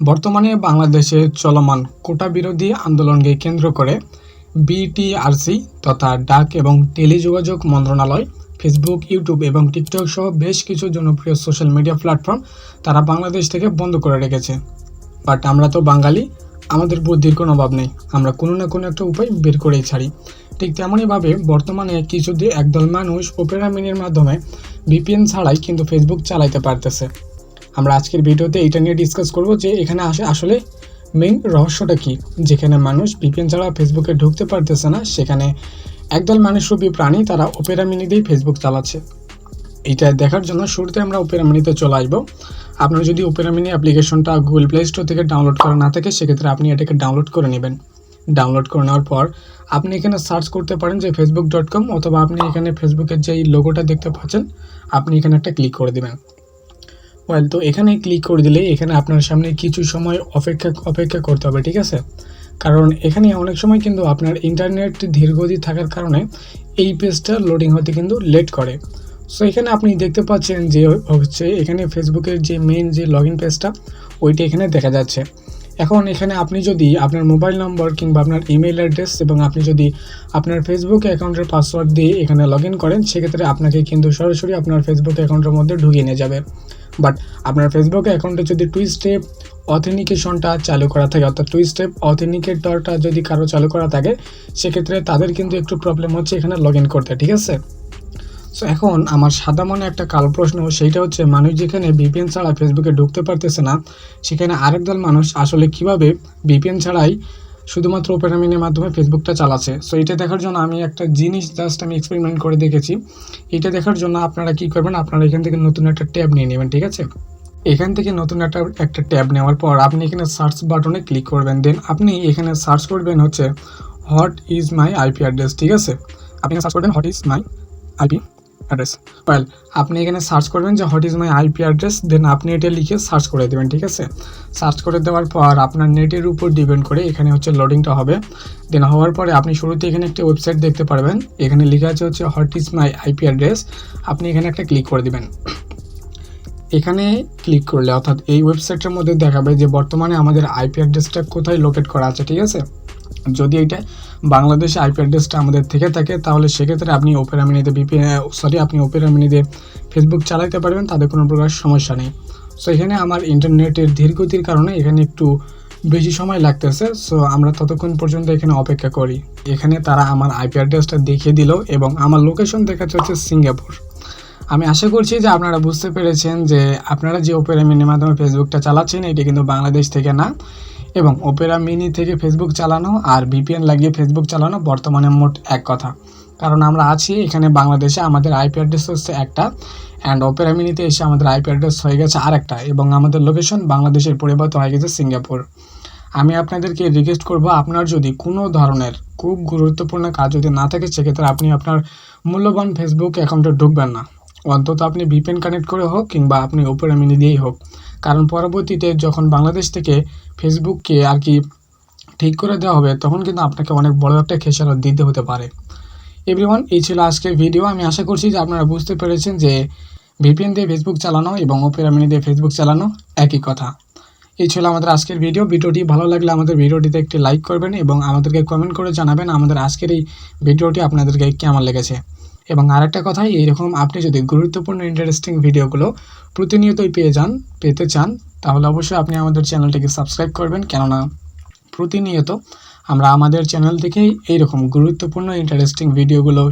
বর্তমানে বাংলাদেশে চলমান কোটা বিরোধী আন্দোলনকে কেন্দ্র করে বিটিআরসি তথা ডাক এবং টেলিযোগাযোগ মন্ত্রণালয়, ফেসবুক, ইউটিউব এবং টিকটক সহ বেশ কিছু জনপ্রিয় সোশ্যাল মিডিয়া প্ল্যাটফর্ম তারা বাংলাদেশ থেকে বন্ধ করে রেখেছে। বাট আমরা তো বাঙালি, আমাদের বুদ্ধির কোনো অভাব নেই। আমরা কোনো না কোনো একটা উপায় বের করেই ছাড়ি। ঠিক তেমনইভাবে বর্তমানে কিছু দিয়ে একদল মানুষ ওপেরা মিনির মাধ্যমে ভিপিএন ছাড়াই কিন্তু ফেসবুক চালাইতে পারতেছে। আমরা আজকের ভিডিওতে এটা নিয়ে ডিসকাস করব যে এখানে আসে আসলে মেইন রহস্যটা কি? যেখানে মানুষ ভিপিএন ছাড়া ফেসবুকে ঢুকতে পারতেছে না, সেখানে একদল মানুষরূপী প্রাণী তারা ওপেরা মিনি দিয়েই ফেসবুক চালাচ্ছে। এটা দেখার জন্য শুরুতে আমরা ওপেরা মিনিতে চলে আসব। আপনার যদি ওপেরা মিনি অ্যাপ্লিকেশনটা গুগল প্লে স্টোর থেকে ডাউনলোড করা না থাকে, সেক্ষেত্রে আপনি এটাকে ডাউনলোড করে নেবেন। ডাউনলোড করে নেওয়ার পর আপনি এখানে সার্চ করতে পারেন যে ফেসবুক ডট কম অথবা আপনি এখানে ফেসবুকের যে লোগোটা দেখতে পাচ্ছেন, আপনি এখানে একটা ক্লিক করে দেবেন। ওয়েল তো এখানে ক্লিক করে দিলে এখানে আপনার সামনে কিছু সময় অপেক্ষা অপেক্ষা করতে হবে, ঠিক আছে? কারণ এখানে অনেক সময় কিন্তু আপনার ইন্টারনেট ধীরগতি থাকার কারণে এই পেজটা লোডিং হতে কিন্তু লেট করে। সো এখানে আপনি দেখতে পাচ্ছেন যে হচ্ছে এখানে ফেসবুকের যে মেন যে লগ ইন পেজটা ওইটা এখানে দেখা যাচ্ছে। এখন এখানে আপনি যদি আপনার মোবাইল নম্বর কিংবা আপনার ইমেল অ্যাড্রেস এবং আপনি যদি আপনার ফেসবুক অ্যাকাউন্টের পাসওয়ার্ড দিয়ে এখানে লগ ইন করেন, সেক্ষেত্রে আপনাকে কিন্তু সরাসরি আপনার ফেসবুক অ্যাকাউন্টের মধ্যে ঢুকিয়ে নিয়ে যাবে। বাট আপনার ফেসবুক অ্যাকাউন্টে যদি টু স্টেপ অথেনিকেশনটা চালু করা থাকে, অর্থাৎ টু স্টেপ অথেনিকেটরটা যদি কারও চালু করা থাকে, সেক্ষেত্রে তাদের কিন্তু একটু প্রবলেম হচ্ছে এখানে লগ ইন করতে, ঠিক আছে? সো এখন আমার সাদা মনে একটা কাল প্রশ্ন, সেইটা হচ্ছে মানুষ যেখানে ভিপিএন ছাড়া ফেসবুকে ঢুকতে পারতেছে না, সেখানে আরেক দল মানুষ আসলে কীভাবে ভিপিএন ছাড়াই শুধুমাত্র ওপেনামিনের মাধ্যমে ফেসবুকটা চালাচ্ছে। সো এটা দেখার জন্য আমি একটা জিনিস জাস্ট আমি এক্সপেরিমেন্ট করে দেখেছি। এটা দেখার জন্য আপনারা কি করবেন? আপনারা এখান থেকে নতুন একটা ট্যাব নিয়ে নেবেন, ঠিক আছে? এখান থেকে নতুন একটা একটা ট্যাব নেওয়ার পর আপনি এখানে সার্চ বাটনে ক্লিক করবেন। দেন আপনি এখানে সার্চ করবেন হচ্ছে what is my IP address ঠিক আছে? আপনি সার্চ করবেন what is my IP address well আপনি এখানে সার্চ করবেন যে what is my IP address then আপনি এটা লিখে সার্চ করে দেবেন, ঠিক আছে? সার্চ করে দেওয়ার পর আপনার নেটের উপর ডিপেন্ড করে এখানে হচ্ছে লোডিংটা হবে। দেন হওয়ার পরে আপনি শুরুতে এখানে একটি ওয়েবসাইট দেখতে পারবেন। এখানে লেখা আছে হচ্ছে what is my IP address আপনি এখানে একটা ক্লিক করে দিবেন। এখানে ক্লিক করলে, অর্থাৎ এই ওয়েবসাইটের মধ্যে দেখাবে যে বর্তমানে আমাদের আইপি অ্যাড্রেসটা কোথায় লোকেট করা আছে, ঠিক আছে? যদি এটা বাংলাদেশে আইপি অ্যাড্রেসটা আমাদের থেকে থাকে, তাহলে সেক্ষেত্রে আপনি ওপেরা মিনিতে বিপি সরি আপনি ওপেরা মিনিতে ফেসবুক চালাতে পারবেন তাদের কোনো প্রকার সমস্যা নেই। সো এখানে আমার ইন্টারনেটের ধীরগতির কারণে এখানে একটু বেশি সময় লাগতেছে। সো আমরা ততক্ষণ পর্যন্ত এখানে অপেক্ষা করি। এখানে তারা আমার আইপি অ্যাড্রেসটা দেখিয়ে দিল এবং আমার লোকেশন দেখাচ্ছে হচ্ছে সিঙ্গাপুর। আমি আশা করছি যে আপনারা বুঝতে পেরেছেন যে আপনারা যে ওপেরা মিনির মাধ্যমে ফেসবুকটা চালাচ্ছেন, এটি কিন্তু বাংলাদেশ থেকে না। এবং ওপেরা মিনি থেকে ফেসবুক চালানো আর ভিপিএন লাগিয়ে ফেসবুক চালানো বর্তমানে মোট এক কথা। কারণ আমরা আছি এখানে বাংলাদেশে, আমাদের আইপি অ্যাড্রেস হচ্ছে একটা অ্যান্ড ওপেরা মিনিতে এসে আমাদের আইপি অ্যাড্রেস হয়ে গেছে আরেকটা এবং আমাদের লোকেশন বাংলাদেশের পরিবর্তে হয়ে গেছে সিঙ্গাপুর আমি আপনাদেরকে রিকোয়েস্ট করব, আপনার যদি কোনো ধরনের খুব গুরুত্বপূর্ণ কাজ যদি না থাকে, সেক্ষেত্রে আপনি আপনার মূল্যবান ফেসবুক অ্যাকাউন্টে ঢুকবেন না। অন্তত আপনি ভিপিএন কানেক্ট করে হোক কিংবা আপনি ওপেরা মিনি দিয়েই হোক। কারণ পরবর্তীতে যখন বাংলাদেশ থেকে ফেসবুককে আর কি ঠিক করে দেওয়া হবে, তখন কিন্তু আপনাকে অনেক বড় একটা খেসারত দিতে হতে পারে। এভরিওয়ান এই ছিল আজকের ভিডিও আমি আশা করছি যে আপনারা বুঝতে পেরেছেন যে ভিপিএন দিয়ে ফেসবুক চালানো এবং ওপেরা মিনি দিয়ে ফেসবুক চালানো একই কথা। এই ছিল আমাদের আজকের ভিডিও ভিডিওটি ভালো লাগলে আমাদের ভিডিওটিতে একটি লাইক করবেন এবং আমাদেরকে কমেন্ট করে জানাবেন আমাদের আজকের এই ভিডিওটি আপনাদেরকে কেমন লেগেছে। এবং আরেকটা কথাই, এইরকম আপনি যদি গুরুত্বপূর্ণ ইন্টারেস্টিং ভিডিওগুলো প্রতিনিয়তই পেয়ে যান, পেতে চান, তাহলে অবশ্যই আপনি আমাদের চ্যানেলটিকে সাবস্ক্রাইব করবেন। কেননা প্রতিনিয়ত আমরা আমাদের চ্যানেল থেকেই এইরকম গুরুত্বপূর্ণ ইন্টারেস্টিং ভিডিওগুলো